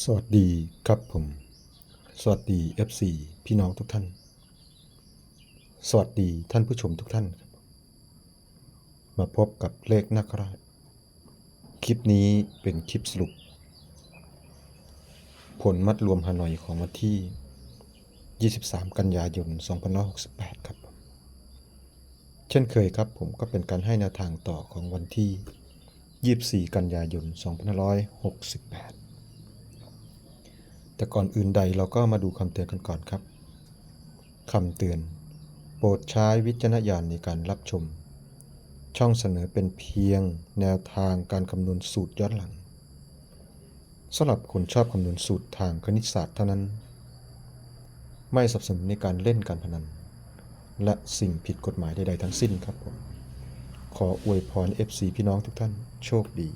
สวัสดีครับผม สวัสดี FC พี่น้องทุกท่าน สวัสดีท่านผู้ชมทุกท่านครับมาพบกับเลขนักราช คลิปนี้เป็นคลิปสรุป ผลมัดรวมฮานอยของวันที่ 23 กันยายน 2568 ครับ เช่นเคยครับผมก็เป็นการให้แนวทางต่อของวันที่ 24 กันยายน 2568 แต่ก่อนอื่นใดเราก็มาดูคำเตือนกันก่อนครับคำเตือน โปรดใช้วิจารณญาณในการรับชม ช่องเสนอเป็นเพียงแนวทางการคำนวณสูตรย้อนหลังสำหรับคนชอบคำนวณสูตรทางคณิตศาสตร์เท่านั้น ไม่สนับสนุนในการเล่นการพนัน และสิ่งผิดกฎหมายใดๆทั้งสิ้นครับผมขออวยพร FC พี่น้องทุกท่านโชคดี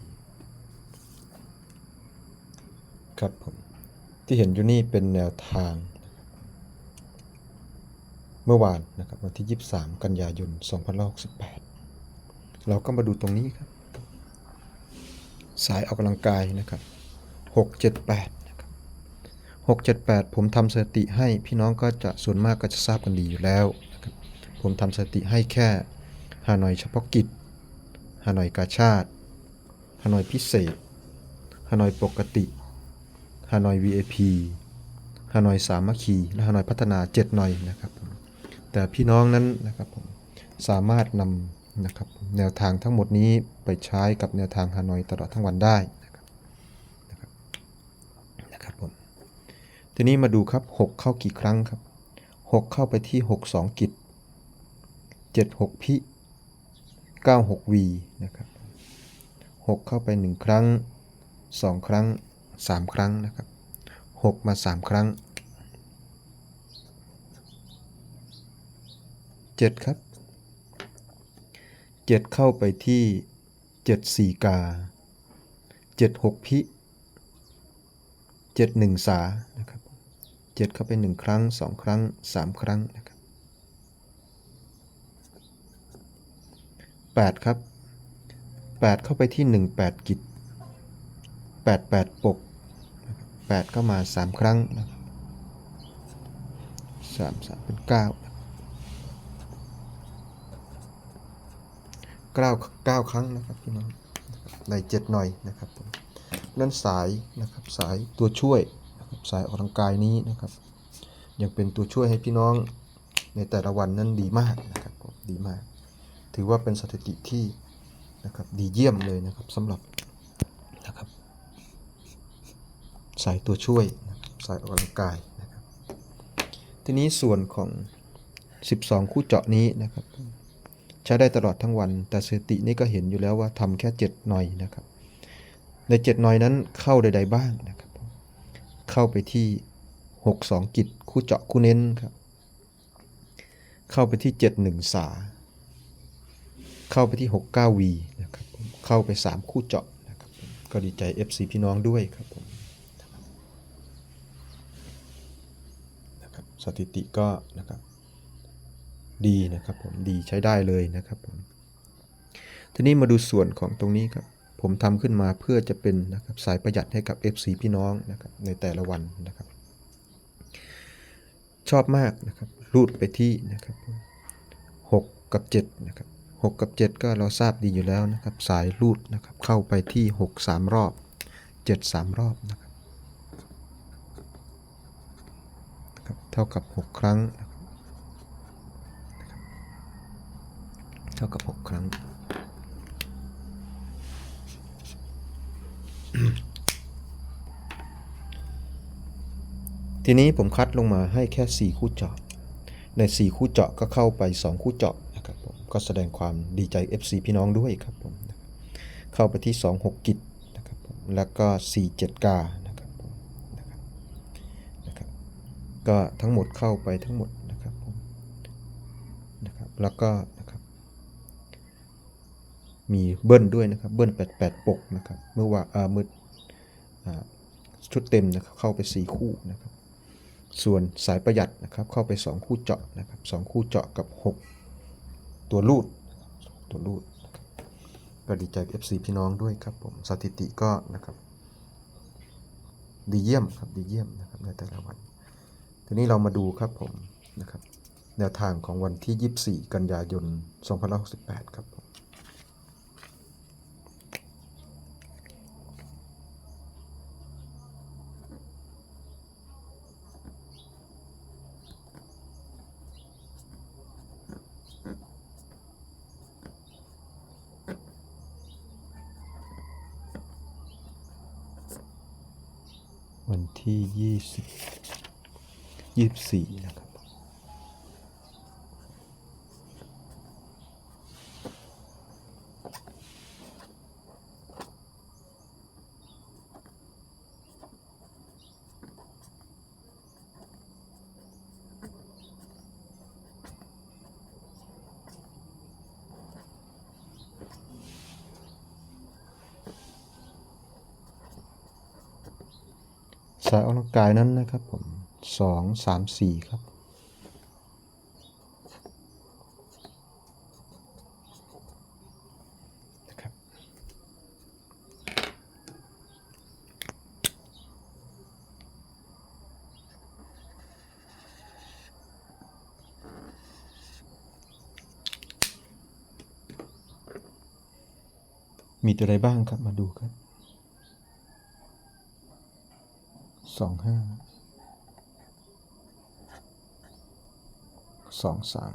ครับผม ที่เห็นอยู่นี่เป็นแนวทาง เมื่อวานนะครับวันที่ 23 กันยายน 2568 เราก็มาดูตรงนี้ครับ สายออกกำลังกายนะครับ 678นะครับ678 ผมทำสถิติให้พี่น้องก็จะส่วนมากก็จะทราบกันดีอยู่แล้วนะครับผมทำสถิติให้แค่ฮานอยเฉพาะกิจฮานอยกาชาติฮานอยพิเศษฮานอยปกติ ฮานอย VAP ฮานอยสามัคคีและฮานอยพัฒนา7หน่อยนะครับผมแต่พี่น้องนั้นนะครับผมสามารถนำนะครับแนวทางทั้งหมดนี้ไปใช้กับแนวทางฮานอยตลอดทั้งวันได้นะครับนะครับนะครับผมทีนี้มาดูครับ 6 เข้ากี่ครั้งครับ 6 เข้าไปที่ 6 2 กิจ 7 6 พิ9 6 V นะครับ6เข้าไป 1 ครั้ง 2 ครั้ง 3 ครั้งนะครับ 6 มา 3 ครั้ง 7 ครับ 7 เข้าไปที่7 4กา 7 6 พิ 7 1 สานะครับ7เข้าไป 1 ครั้ง 2 ครั้ง 3 ครั้งนะครับ8ครับ 8 เข้าไปที่ 1 8 กิจ 8 8 ปก แปดก็มาสามครั้งนะครับสามสามเป็นเก้าเก้าเก้าครั้งนะครับพี่น้องในเจ็ดหน่อยนะครับผมนั่นสายนะครับสายตัวช่วยนะครับสายออกกำลังกายนี้นะครับ ยังเป็นตัวช่วยให้พี่น้องในแต่ละวันนั้นดีมากนะครับผมดีมาก ถือว่าเป็นสถิติที่นะครับดีเยี่ยมเลยนะครับสำหรับนะครับ สายตัวช่วยนะครับสายออกกำลังกายนะครับทีนี้ส่วนของ 12 คู่เจาะนี้นะครับ ใช้ได้ตลอดทั้งวัน แต่สตินี่ก็เห็นอยู่แล้วว่าทำแค่ 7 หน่อยนะครับ ใน 7 หน่อยนั้นเข้าใด ๆ บ้างนะครับ เข้าไปที่ 62 กิจคู่เจาะคู่เน้นครับ เข้าไปที่ 71 สา เข้าไปที่ 69 วีนะครับ เข้าไป 3 คู่เจาะนะครับ ก็ดีใจ FC พี่น้องด้วยครับผม นะครับ สถิติก็นะครับดีนะครับผมดีใช้ได้เลยนะครับผมทีนี้มาดูส่วนของตรงนี้ครับผมทำขึ้นมาเพื่อจะเป็นนะครับสายประหยัดให้กับ FC พี่น้องนะครับในแต่ละวันนะครับ ชอบมากนะครับรูดไปที่นะครับ6กับ7นะครับ6กับ 7 ก็เราทราบดีอยู่แล้วนะครับ สายรูดนะครับเข้าไปที่ 6 3 รอบ 7 3 รอบนะครับ นะครับเท่ากับ 6 ครั้ง เท่ากับ 6 ครั้ง ทีนี้ผมคัดลงมาให้แค่ 4 คู่เจาะ ใน 4 คู่เจาะก็เข้าไป 2 คู่เจาะนะครับผมก็แสดงความดีใจ FC พี่น้องด้วยครับผม เข้าไปที่ 2 6 กิจนะครับผมแล้วก็ 4 7 กานะครับผมนะครับนะครับ ก็ทั้งหมดเข้าไปทั้งหมดนะครับผมนะครับแล้วก็นะครับมีเบิ้ลด้วยนะครับเบิ้ล88 ปกนะครับเมื่อว่าอ่าเมื่ออ่าชุดเต็มนะครับเข้าไป 4 คู่นะครับส่วนสายประหยัดนะครับเข้าไป 2 คู่เจาะนะครับ2คู่เจาะกับ 6 ตัวรูดตัวรูดก็ดีใจกับ FC พี่น้องด้วยครับผมสถิติก็นะครับดีเยี่ยมครับดีเยี่ยมนะครับในแต่ละวัน ทีนี้เรามาดูครับผมนะครับแนวทางของวันที่ 24 กันยายน 2568 ครับผมวันที่ ยี่สิบสี่นะครับสายออกกำลังกายนั้นนะครับผม สองสามสี่ครับ นะครับ มีตัวใดบ้างครับ มาดูครับสองห้า สองสาม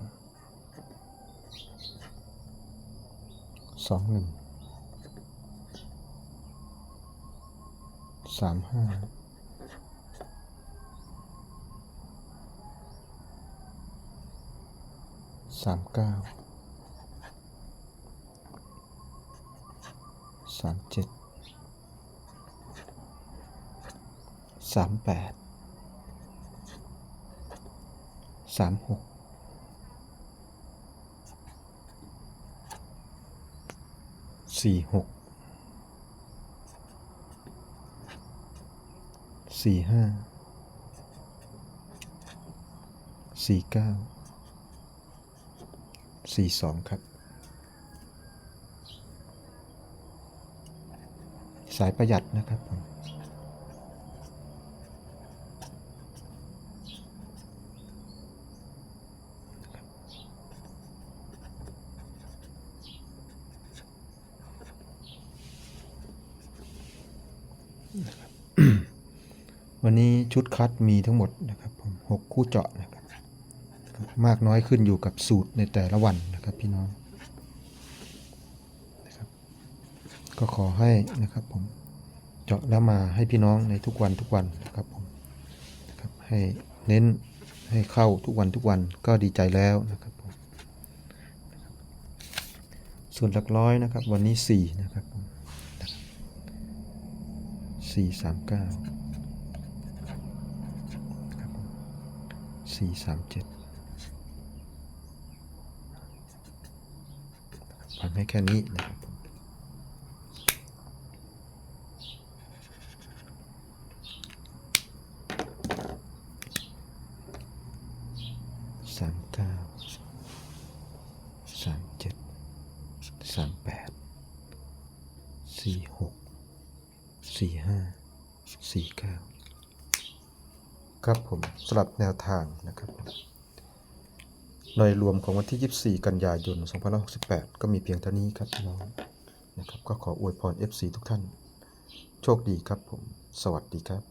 สองหนึ่งสามห้าสามเก้าสามเจ็ดสามแปดสามหก สี่หกสี่ห้าสี่เก้าสี่สองครับ สายประหยัดนะครับผม วันนี้ชุดคัดมีทั้งหมดนะครับผมหกคู่เจาะนะครับ มากน้อยขึ้นอยู่กับสูตรในแต่ละวันนะครับพี่น้องนะครับ ก็ขอให้นะครับผมเจาะแล้วมาให้พี่น้องในทุกวันทุกวันนะครับผมนะครับให้เน้นให้เข้าทุกวันทุกวันก็ดีใจแล้วนะครับผมส่วนหลักร้อยนะครับ วันนี้สี่นะครับผมสี่สามเก้า สี่สามเจ็ดฟังให้แค่นี้นะครับผมสามเก้าสามเจ็ดสามแปดสี่หกสี่ห้าสี่เก้า ครับผมสลับแนวทางนะครับโดยรวมของวันที่ 24 กันยายน 2568 ก็มีเพียงเท่านี้ครับพี่น้องนะครับก็ขออวยพร FC ทุกท่าน โชคดีครับผม สวัสดีครับ